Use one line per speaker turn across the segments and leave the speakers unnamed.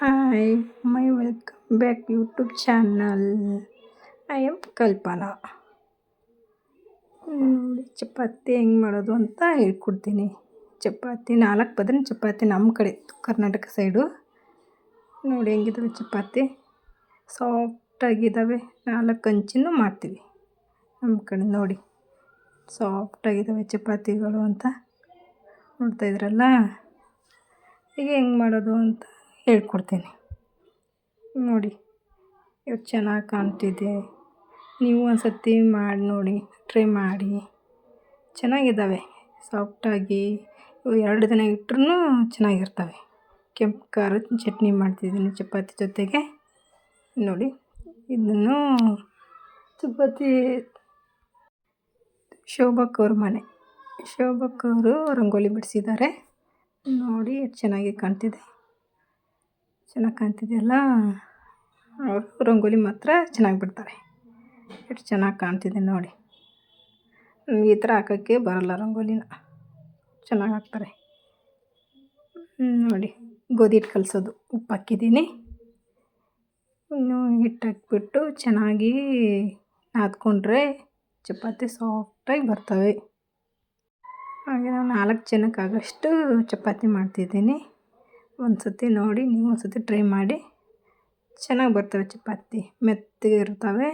Hi my welcome back YouTube channel I am Kalpana ನೋಡಿ ಚಪಾತಿ ಹೆಂಗೆ ಮಾಡೋದು ಅಂತ ಹೇಳ್ಕೊಡ್ತೀನಿ. ಚಪಾತಿ ನಾಲ್ಕು ಪದರ ಚಪಾತಿ ನಮ್ಮ ಕಡೆ, ಕರ್ನಾಟಕ ಸೈಡು. ನೋಡಿ ಹೆಂಗಿದಾವೆ ಚಪಾತಿ. ಸಾಫ್ಟಾಗಿದ್ದಾವೆ ನಾಲ್ಕು ಅಂಚಿನೂ ಮಾಡ್ತೀವಿ. ನಮ್ಮ ಕಡೆ ನೋಡಿ. ಸಾಫ್ಟಾಗಿದ್ದಾವೆ ಚಪಾತಿಗಳು ಅಂತ. ನೋಡ್ತಾ ಇದ್ರಲ್ಲ? ಈಗ ಹೆಂಗೆ ಮಾಡೋದು ಅಂತ ಹೇಳ್ಕೊಡ್ತೀನಿ. ನೋಡಿ ಎಷ್ಟು ಚೆನ್ನಾಗಿ ಕಾಣ್ತಿದೆ. ನೀವು ಒಂದು ಸರ್ತಿ ಮಾಡಿ ನೋಡಿ, ಟ್ರೈ ಮಾಡಿ. ಚೆನ್ನಾಗಿದ್ದಾವೆ, ಸಾಫ್ಟಾಗಿ. ಎರಡು ದಿನ ಇಟ್ರೂ ಚೆನ್ನಾಗಿರ್ತವೆ. ಕೆಂಪು ಖಾರದ ಚಟ್ನಿ ಮಾಡ್ತಿದ್ದೀನಿ ಚಪಾತಿ ಜೊತೆಗೆ. ನೋಡಿ, ಇದನ್ನು ಚಪಾತಿ ಶೋಭಕ್ಕವ್ರ ಮನೆ. ಶೋಭಕ್ಕವರು ರಂಗೋಲಿ ಬಿಡಿಸಿದ್ದಾರೆ. ನೋಡಿ, ಎಷ್ಟು ಚೆನ್ನಾಗಿ ಕಾಣ್ತಿದೆ. ಚೆನ್ನಾಗಿ ಕಾಣ್ತಿದೆಯಲ್ಲ ಅವರು ರಂಗೋಲಿ ಮಾತ್ರ ಚೆನ್ನಾಗಿ ಬಿಡ್ತಾರೆ. ಎಷ್ಟು ಚೆನ್ನಾಗಿ ಕಾಣ್ತಿದೆ ನೋಡಿ. ಈ ಥರ ಹಾಕೋಕ್ಕೆ ಬರೋಲ್ಲ ರಂಗೋಲಿನ. ಚೆನ್ನಾಗಿ ಹಾಕ್ತಾರೆ. ನೋಡಿ. ಗೋಧಿ ಹಿಟ್ಟು ಕಲಸೋದು. ಉಪ್ಪು ಹಾಕಿದ್ದೀನಿ. ಇನ್ನು ಹಿಟ್ಟು ಹಾಕ್ಬಿಟ್ಟು ಚೆನ್ನಾಗಿ ನಾದ್ಕೊಂಡ್ರೆ ಚಪಾತಿ ಸಾಫ್ಟಾಗಿ ಬರ್ತವೆ. ಹಾಗೆ ನಾನು ನಾಲ್ಕು ಜನಕ್ಕಾಗಷ್ಟು ಚಪಾತಿ ಮಾಡ್ತಿದ್ದೀನಿ. ಒಂದು ಸತಿ ನೋಡಿ, ನೀವು ಒಂದು ಸತಿ ಟ್ರೈ ಮಾಡಿ. ಚೆನ್ನಾಗಿ ಬರ್ತವೆ ಚಪಾತಿ. ಮೆತ್ತಗೆ ಇರ್ತವೆ.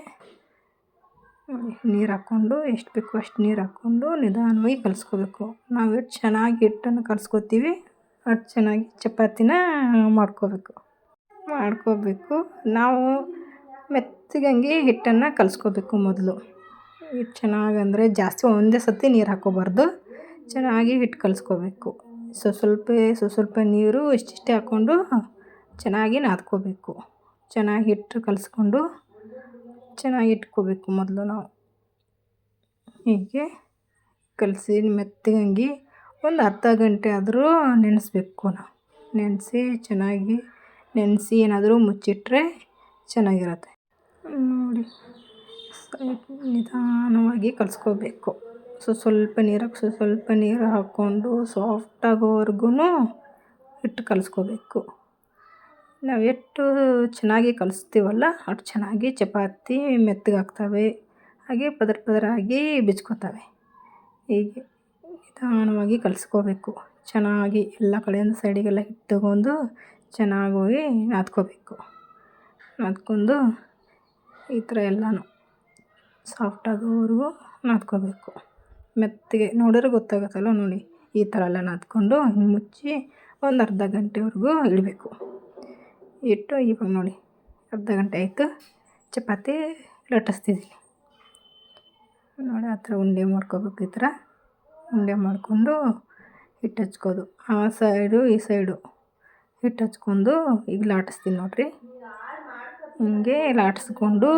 ನೀರು ಹಾಕ್ಕೊಂಡು, ಎಷ್ಟು ಬೇಕು ಅಷ್ಟು ನೀರು ಹಾಕ್ಕೊಂಡು ನಿಧಾನವಾಗಿ ಕಲಿಸ್ಕೋಬೇಕು. ನಾವು ಎಷ್ಟು ಚೆನ್ನಾಗಿ ಹಿಟ್ಟನ್ನು ಕಲಿಸ್ಕೋತೀವಿ, ಅಷ್ಟು ಚೆನ್ನಾಗಿ ಚಪಾತಿನ ಮಾಡ್ಕೋಬೇಕು. ಮಾಡ್ಕೋಬೇಕು. ನಾವು ಮೆತ್ತಗಂಗೆ ಹಿಟ್ಟನ್ನು ಕಲಿಸ್ಕೋಬೇಕು ಮೊದಲು. ಹಿಟ್ಟು ಚೆನ್ನಾಗಿ ಅಂದರೆ ಜಾಸ್ತಿ ಒಂದೇ ಸತಿ ನೀರು ಹಾಕ್ಕೋಬಾರ್ದು. ಚೆನ್ನಾಗಿ ಹಿಟ್ಟು ಕಲಿಸ್ಕೋಬೇಕು. ಸ್ವ ಸ್ವಲ್ಪ ಸ್ವ ಸ್ವಲ್ಪ ನೀರು ಇಷ್ಟಿಷ್ಟೇ ಹಾಕ್ಕೊಂಡು ಚೆನ್ನಾಗಿ ನಾದ್ಕೋಬೇಕು. ಚೆನ್ನಾಗಿ ಹಿಟ್ಟು ಕಲಸ್ಕೊಂಡು ಚೆನ್ನಾಗಿ ಇಟ್ಕೋಬೇಕು ಮೊದಲು ನಾವು. ಹೀಗೆ ಕಲಸಿ ಮೆತ್ತಗಂಗೆ ಒಂದು ಅರ್ಧ ಗಂಟೆ ಆದರೂ ನೆನೆಸ್ಬೇಕು ನಾವು. ನೆನೆಸಿ ಚೆನ್ನಾಗಿ ನೆನೆಸಿ ಏನಾದರೂ ಮುಚ್ಚಿಟ್ರೆ ಚೆನ್ನಾಗಿರುತ್ತೆ. ನೋಡಿ ನಿಧಾನವಾಗಿ ಕಲಿಸ್ಕೋಬೇಕು. ಸೊ ಸ್ವಲ್ಪ ನೀರಾಗಿ ಸೊ ಸ್ವಲ್ಪ ನೀರು ಹಾಕ್ಕೊಂಡು ಸಾಫ್ಟ್ ಹಿಟ್ಟು ಕಲಸ್ಕೋಬೇಕು. ನಾವು ಎಷ್ಟು ಚೆನ್ನಾಗಿ ಕಲಿಸ್ತೀವಲ್ಲ, ಅಷ್ಟು ಚೆನ್ನಾಗಿ ಚಪಾತಿ ಮೆತ್ತಗಾಗ್ತವೆ ಹಾಗೆ ಪದರ ಪದರಾಗಿ ಬಿಚ್ಕೋತವೆ. ಹೀಗೆ ನಿಧಾನವಾಗಿ ಕಲಿಸ್ಕೋಬೇಕು. ಚೆನ್ನಾಗಿ ಎಲ್ಲ ಕಡೆಯಿಂದ ಸೈಡಿಗೆಲ್ಲ ಹಿಟ್ಟು ತಗೊಂಡು ಚೆನ್ನಾಗಿ ಹೋಗಿ ನಾದ್ಕೋಬೇಕು. ನಾದ್ಕೊಂಡು ಈ ಥರ ಎಲ್ಲನೂ ಸಾಫ್ಟ್ ಆಗೋವರೆಗೂ ನಾದ್ಕೋಬೇಕು. ಮೆತ್ತಗೆ ನೋಡಿದ್ರೆ ಗೊತ್ತಾಗುತ್ತಲ್ಲ ನೋಡಿ. ಈ ಥರ ಎಲ್ಲ ನಾದ್ಕೊಂಡು ಹಿಂಗೆ ಮುಚ್ಚಿ ಒಂದು ಅರ್ಧ ಗಂಟೆವರೆಗೂ ಇಡಬೇಕು. ಇಟ್ಟು ಇವಾಗ ನೋಡಿ, ಅರ್ಧ ಗಂಟೆ ಆಯಿತು. ಚಪಾತಿ ಲಟ್ಟಿಸ್ತಿದ್ದೀನಿ. ನೋಡಿ, ಆ ಥರ ಉಂಡೆ ಮಾಡ್ಕೋಬೇಕು ಈ ಥರ. ಉಂಡೆ ಮಾಡಿಕೊಂಡು ಹಿಟ್ಟು ಹಚ್ಕೋದು. ಆ ಸೈಡು, ಈ ಸೈಡು ಹಿಟ್ಟು ಹಚ್ಕೊಂಡು ಈಗ ಲಾಟಿಸ್ತೀನಿ ನೋಡಿರಿ. ಹಿಂಗೆ ಲಾಟಿಸ್ಕೊಂಡು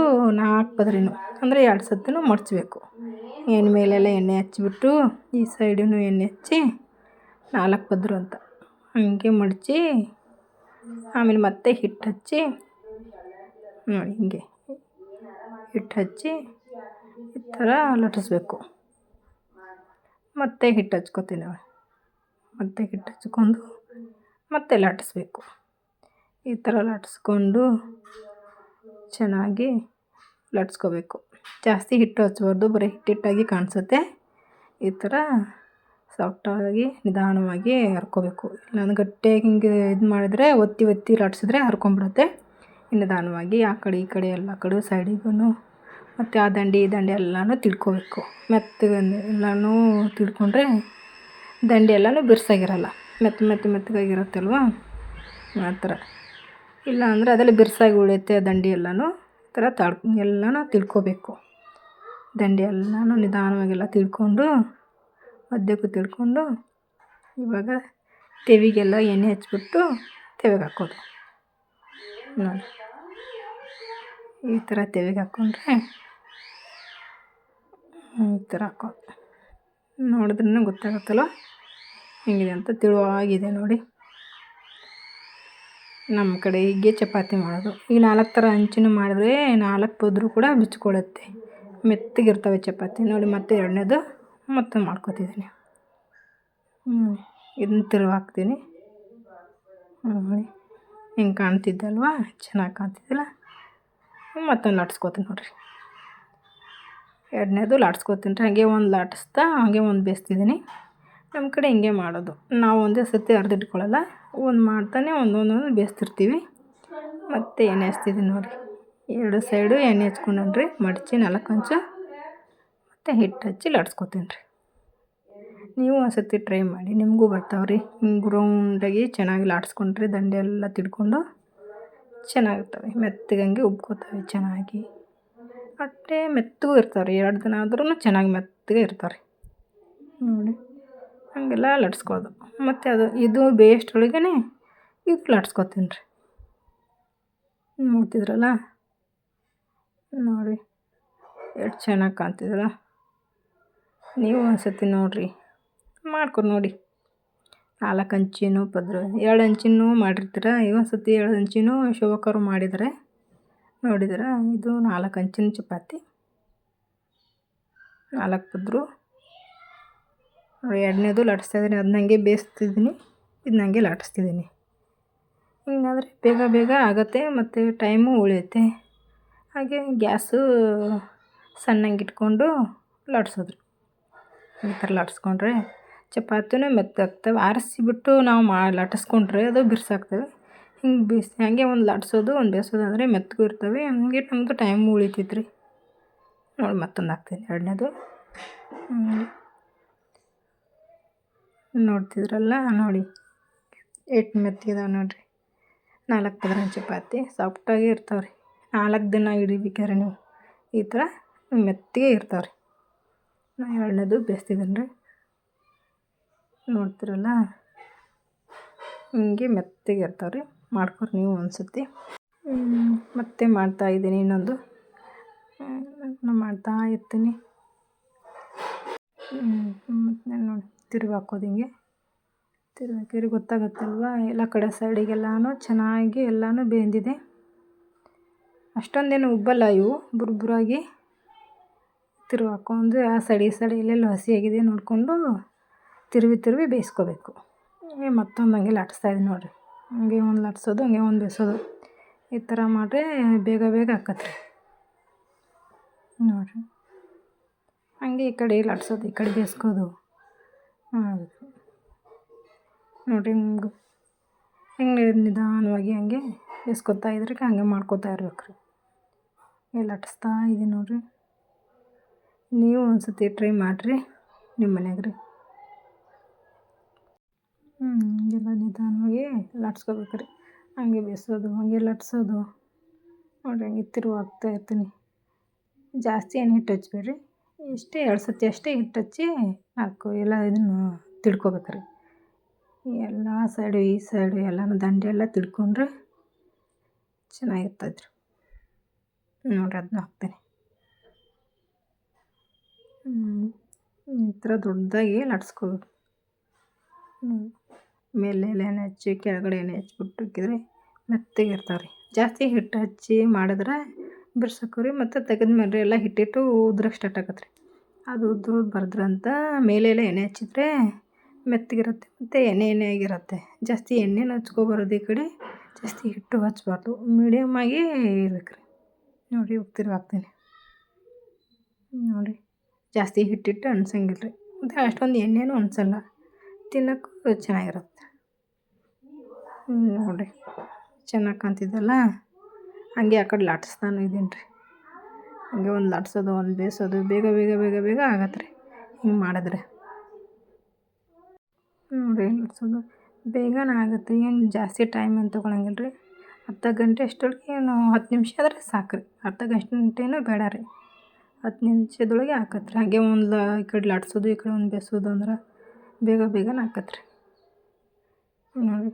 ನಾಲ್ಕು ಪದರಿನೂ ಅಂದರೆ ಎರಡು ಸತಿನೂ ಮಡಚಬೇಕು ಎಣ್ಣೆ ಮೇಲೆಲ್ಲ ಎಣ್ಣೆ ಹಚ್ಬಿಟ್ಟು ಈ ಸೈಡೂ ಎಣ್ಣೆ ಹಚ್ಚಿ ನಾಲ್ಕು ಪದರು ಅಂತ. ಹಂಗೆ ಮಡಚಿ, ಆಮೇಲೆ ಮತ್ತೆ ಹಿಟ್ಟು ಹಚ್ಚಿ, ನೋಡಿ ಹಿಂಗೆ ಹಿಟ್ಟು ಹಚ್ಚಿ ಈ ಥರ ಲಟ್ಟಿಸ್ಬೇಕು. ಮತ್ತೆ ಹಿಟ್ಟು ಹಚ್ಕೋತೀನಿ ಮತ್ತೆ ಹಿಟ್ಟು ಹಚ್ಕೊಂಡು ಮತ್ತೆ ಲಟ್ಟಿಸ್ಬೇಕು. ಈ ಥರ ಲಟ್ಟಿಸ್ಕೊಂಡು ಚೆನ್ನಾಗಿ ಲಟ್ಸ್ಕೋಬೇಕು. ಜಾಸ್ತಿ ಹಿಟ್ಟು ಹಚ್ಬಾರ್ದು, ಬರೀ ಹಿಟ್ಟಿಟ್ಟಾಗಿ ಕಾಣಿಸುತ್ತೆ. ಈ ಥರ ಸಾಫ್ಟಾಗಿ ನಿಧಾನವಾಗಿ ಹರ್ಕೋಬೇಕು. ಇಲ್ಲಾಂದ್ರೆ ಗಟ್ಟಿಯಾಗಿ ಹಿಂಗೆ ಇದು ಮಾಡಿದರೆ, ಒತ್ತಿ ಒತ್ತಿ ಲಟ್ಸಿದ್ರೆ ಹರ್ಕೊಂಬಿಡುತ್ತೆ. ನಿಧಾನವಾಗಿ ಆ ಕಡೆ, ಈ ಕಡೆ, ಎಲ್ಲ ಕಡೆ ಸೈಡಿಗೂ ಮತ್ತು ಆ ದಂಡಿ, ಈ ದಂಡೆ ಎಲ್ಲನೂ ತಿಳ್ಕೋಬೇಕು. ಮೆತ್ತಗೆ ಎಲ್ಲನೂ ತಿಳ್ಕೊಂಡ್ರೆ ದಂಡೆ ಎಲ್ಲನೂ ಬಿರ್ಸಾಗಿರಲ್ಲ. ಮೆತ್ತ ಮೆತ್ತ, ಮೆತ್ತಗಾಗಿರುತ್ತಲ್ವ? ಆ ಥರ. ಇಲ್ಲ ಅಂದರೆ ಅದರಲ್ಲಿ ಬಿರ್ಸಾಗಿ ಉಳಿಯುತ್ತೆ ದಂಡೆ ಎಲ್ಲನೂ. ಈ ಥರ ತಡ್ ಎಲ್ಲನೂ ತಿಳ್ಕೋಬೇಕು. ದಂಡೆ ಎಲ್ಲನೂ ನಿಧಾನವಾಗೆಲ್ಲ ತಿಳ್ಕೊಂಡು, ಮಧ್ಯಕ್ಕೂ ತಿಳ್ಕೊಂಡು, ಇವಾಗ ತೆವಿಗೆಲ್ಲ ಎಣ್ಣೆ ಹಚ್ಬಿಟ್ಟು ತೆವಿಗೆ ಹಾಕೋದು. ನೋಡಿ. ಈ ಥರ ತೆವಿಗೆ ಹಾಕ್ಕೊಂಡ್ರೆ ಈ ಥರ ಹಾಕೋದು. ನೋಡಿದ್ರೂ ಗೊತ್ತಾಗುತ್ತಲ್ಲ? ಹೆಂಗಿದೆ ಅಂತ ತಿಳುವಾಗಿದೆ ನೋಡಿ. ನಮ್ಮ ಕಡೆ ಹೀಗೆ ಚಪಾತಿ ಮಾಡೋದು. ಈ ನಾಲ್ಕು ಥರ ಹಂಚಿನೂ ಮಾಡಿದ್ರೆ ನಾಲ್ಕು ಪದ್ರು ಕೂಡ ಬಿಚ್ಕೊಳ್ಳುತ್ತೆ. ಮೆತ್ತಗಿರ್ತವೆ ಚಪಾತಿ. ನೋಡಿ, ಮತ್ತೆ ಎರಡನೇದು ಮತ್ತೆ ಮಾಡ್ಕೊತಿದ್ದೀನಿ. ಹ್ಞೂ ಇದನ್ನ ತಿರುವು ಹಾಕ್ತೀನಿ. ನೋಡಿ, ಹಿಂಗೆ ಕಾಣ್ತಿದ್ದಲ್ವಾ? ಚೆನ್ನಾಗಿ ಕಾಣ್ತಿದ್ದಿಲ್ಲ? ಮತ್ತೊಂದು ಲಾಟ್ಸ್ಕೊತೀನಿ ನೋಡಿರಿ. ಎರಡನೇದು ಲಾಟ್ಸ್ಕೊತೀನಿ. ರೀ ಹಾಗೆ ಒಂದು ಲಾಟಿಸ್ತಾ, ಹಾಗೆ ಒಂದು ಬೇಯಿಸ್ತಿದ್ದೀನಿ. ನಮ್ಮ ಕಡೆ ಹಿಂಗೆ ಮಾಡೋದು. ನಾವು ಒಂದೇ ಸರ್ತಿ ಅರ್ದಿಟ್ಕೊಳ್ಳಲ್ಲ ಒಂದು ಮಾಡ್ತಾನೆ ಒಂದೊಂದೊಂದು ಬೇಯಿಸ್ತಿರ್ತೀವಿ ಮತ್ತು ಎಣ್ಣೆ ಹಚ್ತಿದ್ದೀನಿ ನೋಡಿರಿ. ಎರಡು ಸೈಡು ಎಣ್ಣೆ ಹಚ್ಕೊಂಡನ್ ರೀ ಮಡಚಿ ನಾಲ್ಕು ಅಂಚು ಮತ್ತು ಹಿಟ್ಟು ಹಚ್ಚಿ ಲಟ್ಸ್ಕೊತೀನಿ ರೀ ನೀವು ಒಂದು ಸತಿ ಟ್ರೈ ಮಾಡಿ, ನಿಮಗೂ ಬರ್ತಾವೆ ರೀ ಹಿಂಗೆ ರೌಂಡಾಗಿ ಚೆನ್ನಾಗಿ ಲಾಡ್ಸ್ಕೊಂಡ್ರಿ ದಂಡೆ ಎಲ್ಲ ತಿಡ್ಕೊಂಡು ಚೆನ್ನಾಗಿರ್ತವೆ. ಮೆತ್ತಗಂಗೆ ಉಬ್ಕೋತಾವೆ ಚೆನ್ನಾಗಿ. ಅಟ್ಟೆ ಮೆತ್ತಗೂ ಇರ್ತಾವೆ ರೀ ಎರಡು ದಿನ ಆದ್ರೂ ಚೆನ್ನಾಗಿ ಮೆತ್ತಗೆ ಇರ್ತಾವೆ ರೀ ನೋಡಿ. ಹಾಗೆಲ್ಲ ಲಟ್ಸ್ಕೊದು ಮತ್ತು ಅದು, ಇದು ಬೇಯಷ್ಟೊಳಗೇ ಇದು ಲಟ್ಸ್ಕೊತೀನಿ ರೀ. ನೋಡ್ತಿದ್ರಲ್ಲ? ನೋಡಿ, ಎಷ್ಟು ಚೆನ್ನಾಗಿ ಕಾಣ್ತಿದ್ರಲ್ಲ ನೀವು ಒಂದು ಸತಿ ನೋಡಿರಿ. ಮಾಡ್ಕೊಂಡು ನೋಡಿ. ನಾಲ್ಕು ಅಂಚಿನೂ ಪದ್ರ, ಎರಡು ಅಂಚಿನೂ ಮಾಡಿರ್ತೀರ? ಒಂದು ಸತಿ ಎರಡು ಅಂಚಿನೂ ಶಿವಕರು ಮಾಡಿದರೆ, ನೋಡಿದ್ರೆ? ಇದು ನಾಲ್ಕು ಅಂಚಿನ ಚಪಾತಿ. ನಾಲ್ಕು ಪದ್ರು. ಎರಡನೇದು ಲಟ್ಸ್ತಾಯಿದ್ದೀನಿ ಅದನ್ನ ಹಂಗೆ ಬೇಯಿಸ್ತಿದ್ದೀನಿ. ಇದನ್ನ ಹಂಗೆ ಲಟ್ಸ್ತಿದ್ದೀನಿ. ಹಿಂಗಾದರೆ ಬೇಗ ಬೇಗ ಆಗುತ್ತೆ, ಮತ್ತು ಟೈಮು ಉಳಿಯುತ್ತೆ. ಹಾಗೆ ಗ್ಯಾಸು ಸಣ್ಣಂಗೆ ಇಟ್ಕೊಂಡು ಲಟ್ಸೋದು. ಈ ಥರ ಲಟ್ಸ್ಕೊಂಡ್ರೆ ಚಪಾತಿನೂ ಮೆತ್ತಾಗ್ತವೆ. ಆರಿಸಿಬಿಟ್ಟು ನಾವು ಮಾ, ಲಾಟಿಸ್ಕೊಂಡ್ರೆ ಅದು ಬಿರ್ಸಾಗ್ತವೆ. ಹಿಂಗೆ ಬಿಸಿ ಹಾಗೆ ಒಂದು ಲಟ್ಸೋದು, ಒಂದು ಬೇಯಿಸೋದು ಅಂದರೆ ಮೆತ್ತಗೂ ಇರ್ತವೆ. ಹಂಗೆ ನಮ್ಮದು ಟೈಮ್ ಉಳಿತೈತ್ರಿ. ನೋಡಿ, ಮತ್ತೊಂದು ಹಾಕ್ತೀನಿ. ಎರಡನೇದು. ನೋಡ್ತಿದ್ರಲ್ಲ, ನೋಡಿ. ಎಷ್ಟು ಮೆತ್ತಿದಾವೆ ನೋಡಿರಿ. ನಾಲ್ಕು ಪದ್ರ ಚಪಾತಿ, ಸಾಫ್ಟಾಗಿ ಇರ್ತಾವೆ ರೀ ನಾಲ್ಕು ದಿನ ಹಿಡಿಬೇಕಾರೆ ನೀವು. ಈ ಥರ ಮೆತ್ತಿಗೆ ಇರ್ತಾವೆ ರೀ ನಾ ಎರಡನೇದು ಬೇಯಿಸ್ತಿದ್ದೀನಿ ರೀ ನೋಡ್ತಿರಲ್ಲ, ಹಿಂಗೆ ಮೆತ್ತಿಗೆ ಇರ್ತಾವೆ ರೀ ಮಾಡ್ಕೊರಿ ನೀವು ಸತಿ ಮತ್ತೆ ಮಾಡ್ತಾಯಿದ್ದೀನಿ ಇನ್ನೊಂದು. ನಾನು ಮಾಡ್ತಾ ಇರ್ತೀನಿ. ಮತ್ತು ನೋಡಿ. ತಿರುಗಿ ಹಾಕೋದು ಹಿಂಗೆ. ತಿರುಗಿ ಹಾಕಿದ್ರೆ ಗೊತ್ತಾಗುತ್ತಲ್ವ? ಎಲ್ಲ ಕಡೆ ಸೈಡಿಗೆಲ್ಲನೂ ಚೆನ್ನಾಗಿ ಎಲ್ಲನೂ ಬೆಂದಿದೆ. ಅಷ್ಟೊಂದೇನು ಉಬ್ಬಲ್ಲ ಇವು ಬುರ್ಬುರಾಗಿ ತಿರುವಿ ಹಾಕೊಂಡು ಆ ಸೈಡ್ ಸೈಡ್ ಎಲ್ಲೆಲ್ಲಿ ಹಸಿಯಾಗಿದೆ ನೋಡಿಕೊಂಡು ತಿರುವಿ ತಿರುವಿ ಬೇಯಿಸ್ಕೋಬೇಕು. ಮತ್ತೊಂದು ಹಂಗೆ ಲಟ್ಸ್ತಾಯಿದ್ದೀನಿ ನೋಡಿರಿ. ಹಂಗೆ ಒಂದು ಲಟ್ಸೋದು, ಹಂಗೆ ಒಂದು ಬೇಯಿಸೋದು. ಈ ಥರ ಮಾಡಿರಿ ಬೇಗ ಬೇಗ ಹಾಕತ್ರಿ ನೋಡಿರಿ. ಹಂಗೆ ಈ ಕಡೆ ಲಟ್ಸೋದು, ಈ ಕಡೆ ಬೇಯಿಸ್ಕೋದು. ಮಾಡಬೇಕು ನೋಡಿರಿ ನಿಮ್ಗೆ. ಹೆಂಗೆ ನಿಧಾನವಾಗಿ ಹಂಗೆ ಬೇಯಿಸ್ಕೊತಾ ಇದ್ರೆ ಹಂಗೆ ಮಾಡ್ಕೊತಾ ಇರ್ಬೇಕು ರೀ ಹಂಗೆ ಲಟ್ಟಿಸ್ತಾ ನೋಡಿರಿ. ನೀವು ಒಂದು ಸತಿ ಟ್ರೈ ಮಾಡಿರಿ ನಿಮ್ಮ ಮನೆಯಾಗ ರೀ ಹ್ಞೂ ಹಂಗೆಲ್ಲ ನಿಧಾನವಾಗಿ ಲಟ್ಸ್ಕೋಬೇಕು ರೀ ಹಂಗೆ ಬೇಯಿಸೋದು ಹಂಗೆ ಲಟ್ಸೋದು. ನೋಡಿರಿ, ಹಂಗೆ ತಿರುವು ಹಾಕ್ತಾ ಇರ್ತೀನಿ. ಜಾಸ್ತಿ ಏನು ಹಿಟ್ಟು ಹಚ್ಬೇಡ್ರಿ. ಇಷ್ಟೇ ಎರಡು ಸತಿ ಅಷ್ಟೇ ಹಿಟ್ಟು ಹಚ್ಚಿ ಹಾಕು ಎಲ್ಲ ಇದನ್ನು ತಿಳ್ಕೊಬೇಕು ರೀ ಎಲ್ಲ ಸೈಡು ಈ ಸೈಡು ಎಲ್ಲನೂ ದಂಡೆ ಎಲ್ಲ ತಿಳ್ಕೊಂಡ್ರೆ ಚೆನ್ನಾಗಿರ್ತೈತೆ ರೀ ನೋಡಿರಿ ಅದನ್ನ ಹಾಕ್ತೀನಿ. ಈ ಥರ ದೊಡ್ಡದಾಗಿ ಲಟ್ಸ್ಕೋಬೇಕು ಮೇಲೆ ಎಣ್ಣೆ ಹಚ್ಚಿ, ಕೆಳಗಡೆ ಎಣ್ಣೆ ಹಚ್ಬಿಟ್ಟು ಇಕ್ಕಿದ್ರೆ ಮೆತ್ತಗೆ ಇರ್ತಾವೆ ರೀ ಜಾಸ್ತಿ ಹಿಟ್ಟು ಹಚ್ಚಿ ಮಾಡಿದ್ರೆ ಬಿರ್ಸಕ್ಕೂ ರೀ ಮತ್ತು ತೆಗೆದ್ಮೇಲೆ ಎಲ್ಲ ಹಿಟ್ಟಿಟ್ಟು ಉದ್ರಕ್ಕೆ ಸ್ಟಾರ್ಟ್ ಆಗತ್ತೆ ರೀ ಅದು ಉದ್ದು ಬರ್ದ್ರಂತ ಮೇಲೆಲ್ಲ ಎಣ್ಣೆ ಹಚ್ಚಿದ್ರೆ ಮೆತ್ತಗಿರುತ್ತೆ ಮತ್ತು ಎಣ್ಣೆ ಆಗಿರುತ್ತೆ ಜಾಸ್ತಿ ಎಣ್ಣೆನ ಹಚ್ಕೊಬಾರ್ದು ಈ ಕಡೆ. ಜಾಸ್ತಿ ಹಿಟ್ಟು ಹಚ್ಬಾರ್ದು. ಮೀಡಿಯಮ್ಮಾಗಿ ಇರ್ಬೇಕು ರೀ ನೋಡಿ ಹಾಕ್ತೀನಿ. ನೋಡಿ. ಜಾಸ್ತಿ ಹಿಟ್ಟಿಟ್ಟು ಅನ್ಸಂಗಿಲ್ಲ ರೀ ಮತ್ತು ಅಷ್ಟೊಂದು ಎಣ್ಣೆನೂ ಅನ್ಸಲ್ಲ. ತಿನ್ನೋಕ್ಕೂ ಚೆನ್ನಾಗಿರುತ್ತೆ. ನೋಡಿರಿ ಚೆನ್ನಾಗಿ ಕಾಣ್ತಿದ್ದಲ್ಲ ಹಂಗೆ ಆ ಕಡೆ ಲಾಟಿಸ್ತಾನು ಇದ್ದೀನಿ ರೀ ಹಂಗೆ ಒಂದು ಲಟ್ಸೋದು, ಒಂದು ಬೇಯಿಸೋದು, ಬೇಗ ಬೇಗ ಬೇಗ ಬೇಗ ಆಗತ್ತೆ ರೀ. ಹಿಂಗೆ ಮಾಡಿದ್ರೆ. ನೋಡಿರಿ ಲಟ್ಸೋದು. ಬೇಗನೇ ಆಗುತ್ತೆ, ಏನು ಜಾಸ್ತಿ ಟೈಮ್ ಏನು ತೊಗೊಳಂಗಿಲ್ಲ ರೀ. ಅರ್ಧ ಗಂಟೆ ಅಷ್ಟೊಳಗೆ ಏನು ಹತ್ತು ನಿಮಿಷ ಆದರೆ ಸಾಕು ರೀ. ಅರ್ಧ ಗಂಟೆನೂ ಬೇಡ ರೀ. ಹತ್ತು ನಿಮಿಷದೊಳಗೆ ಆಕತ್ತೆ ರೀ. ಹಾಗೆ ಒಂದು ಈ ಕಡೆ ಲಟ್ಸೋದು, ಈ ಕಡೆ ಒಂದು ಬೇಯಿಸೋದು ಅಂದ್ರೆ ಬೇಗ, ಬೇಗನೇ ಆಕತ್ತೆ ರೀ. ನೋಡಿ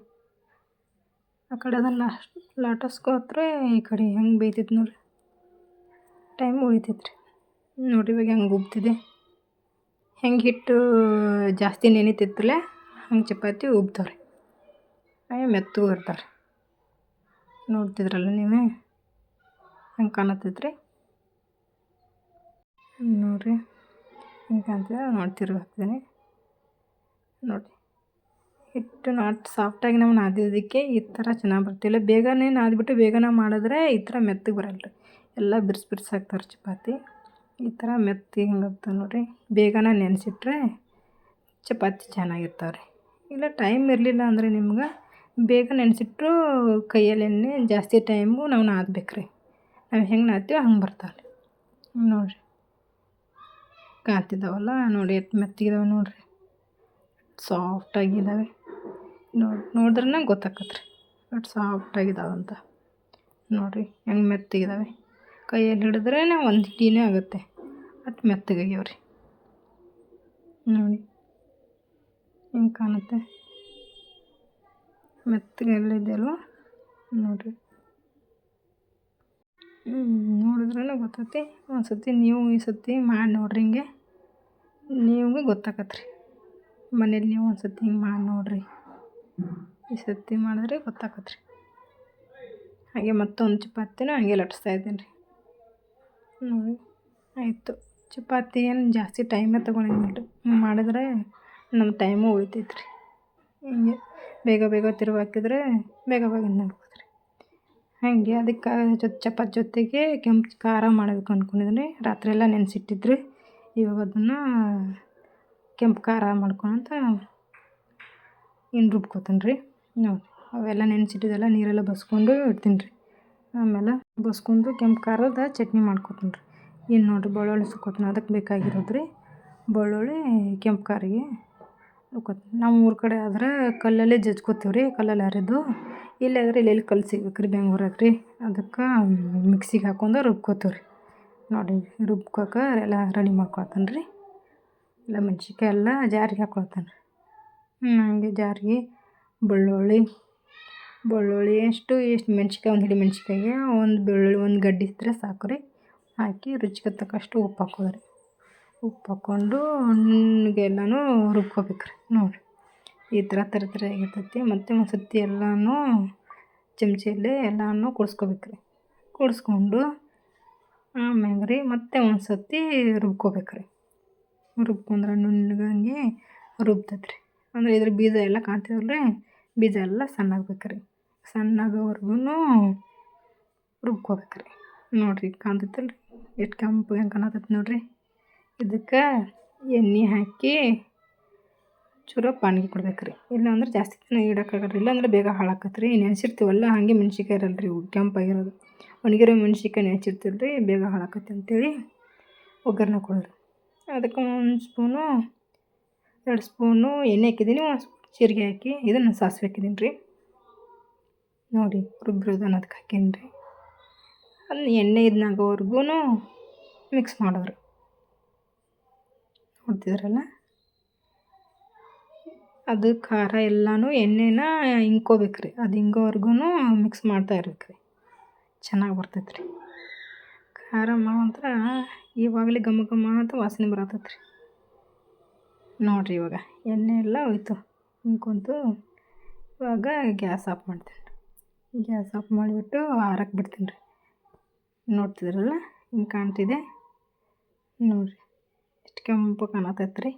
ಆ ಕಡೆ ಅದನ್ನು ಲಟ್ಟಿಸ್ಕೋತ್ರೆ ಈ ಕಡೆ ಹೆಂಗೆ ಬೇಯ್ತಿತ್ತು ನೋಡಿರಿ. ಟೈಮ್ ಉಳಿತೈತೆ ರೀ ನೋಡಿರಿ ಇವಾಗ ಹೆಂಗೆ ಉಬ್ತಿದೆ. ಹೆಂಗೆ ಹಿಟ್ಟು ಜಾಸ್ತಿ ನೆನಿತಿತ್ತಲ್ಲ, ಹಂಗೆ ಚಪಾತಿ ಉಬ್ತಾವೆ ರೀ ಮೆತ್ತು ಮೆತ್ತಗೂ ಇರ್ತಾವೆ ರೀ ನೋಡ್ತಿದ್ರಲ್ಲ ನೀವೇ? ಹೆಂಗೆ ಕಾಣತ್ತೈತೆ ರೀ ನೋಡಿರಿ, ಹಿಂಗೆ ಕಾಣ್ತಿದ್ರೆ ನೋಡಿ ನೋಡಿ ಹಿಟ್ಟು ನಾಟ್ ಸಾಫ್ಟಾಗಿ ನಾವು ನಾದಿದ್ದಕ್ಕೆ ಈ ಥರ ಚೆನ್ನಾಗಿ ಬರ್ತಿಲ್ಲ. ಬೇಗನೆ ನಾದ್ಬಿಟ್ಟು ಬೇಗನೆ ಮಾಡಿದ್ರೆ ಈ ಥರ ಮೆತ್ತಗೆ ಬರಲ್ಲ ರೀ ಎಲ್ಲ ಬಿರ್ಸ್ ಬಿರ್ಸ್ ಹಾಕ್ತಾರೆ ಚಪಾತಿ. ಈ ಥರ ಮೆತ್ತಗೆ ಹಿಂಗಾಗ್ತವೆ ನೋಡಿರಿ. ಬೇಗನೆ ನೆನೆಸಿಟ್ರೆ ಚಪಾತಿ ಚೆನ್ನಾಗಿರ್ತಾವೆ ರೀ ಇಲ್ಲ ಟೈಮ್ ಇರಲಿಲ್ಲ ಅಂದರೆ ನಿಮ್ಗೆ ಬೇಗ ನೆನೆಸಿಟ್ರೂ ಎಣ್ಣೆ ಜಾಸ್ತಿ ಟೈಮು ನಾವು ನಾದ್ಬೇಕು ನಾವು ಹೆಂಗೆ ನಾದ್ತೀವೋ ಹಂಗೆ ಬರ್ತಾವೆ ರೀ ನೋಡಿರಿ. ಕಾತಿದ್ದಾವಲ್ಲ ನೋಡಿ ಎಷ್ಟು ಮೆತ್ತಗಿದಾವೆ ನೋಡಿರಿ. ಸಾಫ್ಟಾಗಿದ್ದಾವೆ ನೋಡಿ ನೋಡಿದ್ರೆ ಗೊತ್ತಾಕತ್ತೆ ರೀ ಎಷ್ಟು ಸಾಫ್ಟಾಗಿದ್ದಾವೆ ಅಂತ ನೋಡಿರಿ ಹೆಂಗೆ ಮೆತ್ತಗಿದ್ದಾವೆ ಕೈಯಲ್ಲಿ ಹಿಡಿದ್ರೇ ಒಂದು ಹಿಡಿನೇ ಆಗುತ್ತೆ. ಅಷ್ಟು ಮೆತ್ತಗಾಗ್ಯಾವ ರೀ ನೋಡಿ. ಹೆಂಗೆ ಕಾಣುತ್ತೆ. ಮೆತ್ತಗೆಲ್ಲಿದೆಯಲ್ವ ನೋಡಿರಿ. ನೋಡಿದ್ರೂ ಗೊತ್ತೈತಿ. ಒಂದು ಸತಿ ನೀವು ಈ ಸತಿ ಮಾಡಿ ನೋಡ್ರಿ ಹಿಂಗೆ. ನೀವು ಗೊತ್ತಾಗತ್ತೆ ರೀ ಮನೇಲಿ ನೀವು ಒಂದು ಸತಿ ಹಿಂಗೆ ಮಾಡಿ ನೋಡ್ರಿ. ಈ ಸತಿ ಮಾಡಿದ್ರೆ ಗೊತ್ತಾಗತ್ತೆ ರೀ ಹಾಗೆ ಮತ್ತೊಂದು ಚಪಾತಿನೂ ಹಾಗೆ ಲಟ್ಸ್ತಾ ಇದ್ದೀನಿ ರೀ ಆಯಿತು. ಚಪಾತಿ ಏನು ಜಾಸ್ತಿ ಟೈಮೇ ತೊಗೊಳಂಗಿಲ್ಲ ರೀ ಮಾಡಿದ್ರೆ ನಮ್ಮ ಟೈಮು ಉಳಿತೈತೆ ರೀ ಹಿಂಗೆ ಬೇಗ ಬೇಗ ತಿರುವಿ ಹಾಕಿದ್ರೆ ಬೇಗ ಬೇಗ ಆಗ್ತದೆ ರೀ ಹಾಗೆ ಅದಕ್ಕೆ ಜೊತೆ ಚಪಾತಿ ಜೊತೆಗೆ ಕೆಂಪು ಖಾರ ಮಾಡಬೇಕು ಅಂದ್ಕೊಂಡಿದ್ದೀನಿ ರಾತ್ರಿ ಎಲ್ಲ ನೆನೆಸಿಟ್ಟಿದ್ರಿ. ಇವಾಗ ಅದನ್ನು ಕೆಂಪು ಖಾರ ಮಾಡ್ಕೊಳಂತ ಇನ್ನು ರುಬ್ಕೊತೀನಿ ರೀ ನೋಡಿ, ಅವೆಲ್ಲ ನೆನೆಸಿಟ್ಟಿದ್ದೆಲ್ಲ ನೀರೆಲ್ಲ ಬಸ್ಕೊಂಡು ಇಡ್ತೀನಿ ರೀ ಆಮೇಲೆ ಬಸ್ಕೊಂಡು ಕೆಂಪು ಖಾರದ ಚಟ್ನಿ ಮಾಡ್ಕೊತೀನಿ ರೀ ಇನ್ನು ನೋಡಿರಿ ಬೆಳ್ಳುಳ್ಳಿ ಸುಕ್ಕೋತೀನಿ ಅದಕ್ಕೆ ಬೇಕಾಗಿರೋದು ರೀ ಬೆಳ್ಳುಳ್ಳಿ, ಕೆಂಪು ಖಾರಿಗೆ ರುಬ್ಕೊತೀನಿ ನಮ್ಮ ಊರ ಕಡೆ ಆದ್ರೆ ಕಲ್ಲಲ್ಲೇ ಜಜ್ಕೊತೀವಿ ರೀ ಕಲ್ಲಲ್ಲಿ ಅರೆದು ಇಲ್ಲಾದ್ರೆ ಇಲ್ಲೆಲ್ಲಿ ಕಲ್ಲು ಸಿಗ್ಬೇಕು ರೀ ಬೆಂಗ್ಳೂರಾಗ ರೀ. ಅದಕ್ಕೆ ಮಿಕ್ಸಿಗೆ ಹಾಕೊಂಡು ರುಬ್ಕೊತೀವಿ ರೀ ನೋಡಿ ರುಬ್ಕೋಕೆ ಎಲ್ಲ ರೆಡಿ ಮಾಡ್ಕೊಳ್ತೀನಿ ರೀ ಎಲ್ಲ ಮೆಣ್ಸಿನ್ಕಾಯಿ ಎಲ್ಲ ಜಾರಿಗೆ ಹಾಕ್ಕೊಳ್ತೀನಿ ರೀ ಹಂಗೆ ಜಾರಿಗೆ, ಬೆಳ್ಳುಳ್ಳಿ ಬೆಳ್ಳುಳ್ಳಿ ಎಷ್ಟು ಎಷ್ಟು ಮೆಣ್ಸಿನ್ಕಾಯಿ, ಒಂದು ಹಿಡಿ ಮೆಣ್ಸಿನ್ಕಾಯಿಗೆ ಒಂದು ಬೆಳ್ಳುಳ್ಳಿ, ಒಂದು ಗಡ್ಡೆ ಇದ್ದರೆ ಸಾಕು ರೀ. ಹಾಕಿ ರುಚಿಗೆ ತಕ್ಕಷ್ಟು ಉಪ್ಪು ಹಾಕೋದು ರೀ ಉಪ್ಪು ಹಾಕ್ಕೊಂಡು ನುಣ್ಣಗೆಲ್ಲನೂ ರುಬ್ಕೋಬೇಕು ರೀ ನೋಡಿರಿ. ಈ ಥರ ಥರ ಥರ ಆಗಿರ್ತೈತಿ ಮತ್ತು ಒಂದು ಸರ್ತಿ ಎಲ್ಲನೂ ಚಮಚಲ್ಲಿ ಎಲ್ಲನೂ ಕೂಡಿಸ್ಕೋಬೇಕು ರೀ ಕೂಡಿಸ್ಕೊಂಡು ಆಮ್ಯಾಗ ರೀ ಮತ್ತೆ ಒಂದು ಸರ್ತಿ ರುಬ್ಕೋಬೇಕು ರೀ ರುಬ್ಕೊಂಡ್ರೆ ನುಣ್ಣಗಂಗೆ ರುಬ್ತೈತೆ ರೀ ಅಂದರೆ ಇದ್ರ ಬೀಜ ಎಲ್ಲ ಕಾಣ್ತಿದಲ್ಲ ರೀ ಬೀಜ ಎಲ್ಲ ಸಣ್ಣಾಗ್ಬೇಕು ರೀ ಸಣ್ಣಾಗೋವರ್ಗು ರುಬ್ಕೋಬೇಕು ರೀ ನೋಡಿರಿ ಕಾಣ್ತೈತಲ್ಲ ರೀ ಎಷ್ಟು ಹೆಂಗೆ ಕಾಣತೈತೆ ನೋಡಿರಿ. ಇದಕ್ಕೆ ಎಣ್ಣೆ ಹಾಕಿ ಚೂರ ಪಾನ್ಗೆ ಕೊಡ್ಬೇಕು ರೀ ಇಲ್ಲಾಂದ್ರೆ ಜಾಸ್ತಿ ದಿನ ಇಡೋಕ್ಕಾಗಲ್ಲ. ಇಲ್ಲಾಂದ್ರೆ ಬೇಗ ಹಾಳಾಕತ್ತೆ ರೀ ನೆನೆಸಿರ್ತೀವಲ್ಲ, ಹಾಗೆ ಮೆಣ್ಸಿನ್ಕಾಯಿ ಇರಲ್ಲ ರೀ ಕೆಂಪಾಗಿರೋದು. ಒಣಗಿರೋ ಮೆಣ್ಸಿನ್ಕಾಯಿ ನೆನೆಸಿರ್ತೀವಿ ರೀ ಬೇಗ ಹಾಳಾಕತ್ತೆ ಅಂತೇಳಿ ಒಗ್ಗರಣೆ ಕೊಡೋದು. ಅದಕ್ಕೆ ಒಂದು ಸ್ಪೂನು, ಎರಡು ಸ್ಪೂನು ಎಣ್ಣೆ ಹಾಕಿದ್ದೀನಿ. ಒಂದು ಸ್ಪೂನ್ ಜೀರಿಗೆ ಹಾಕಿ. ಇದನ್ನು ಸಾಸಿವೆ ಹಾಕಿದ್ದೀನಿ ರೀ ನೋಡಿ ರುಬ್ಬಿರೋದನ್ನ ಅದಕ್ಕೆ ಹಾಕೀನಿ ರೀ ಅದನ್ನ ಎಣ್ಣೆ ಇದನ್ನಾಗೋವರೆಗೂ ಮಿಕ್ಸ್ ಮಾಡೋರು. ನೋಡ್ತಿದ್ರಲ್ಲ? ಅದು ಖಾರ ಎಲ್ಲನೂ ಎಣ್ಣೆನ ಇಂಕೋಬೇಕು ರೀ ಅದು ಹಿಂಗೋವರೆಗೂ ಮಿಕ್ಸ್ ಮಾಡ್ತಾ ಇರ್ಬೇಕು ರೀ ಚೆನ್ನಾಗಿ ಬರ್ತೈತೆ ರೀ ಖಾರ ಮಾತ್ರ ಇವಾಗಲೇ ಘಮ ಘಮ ಅಂತ ವಾಸನೆ ಬರತೈತೆ ರೀ ನೋಡಿರಿ ಇವಾಗ, ಎಣ್ಣೆ ಎಲ್ಲ ಹೋಯ್ತು. ಹಿಂಕೊಂತು ಇವಾಗ ಗ್ಯಾಸ್ ಆಫ್ ಮಾಡ್ತೀನಿ. ಗ್ಯಾಸ್ ಆಫ್ ಮಾಡಿಬಿಟ್ಟು ಆರಕ್ಕೆ ಬಿಡ್ತೀನಿ ರೀ. ನೋಡ್ತಿದ್ರಲ್ಲ ಹಿಂಗೆ ಕಾಣ್ತಿದೆ. ನೋಡಿರಿ ಎಷ್ಟು ಕೆಂಪು ಕಾಣತೈತೆ ರೀ.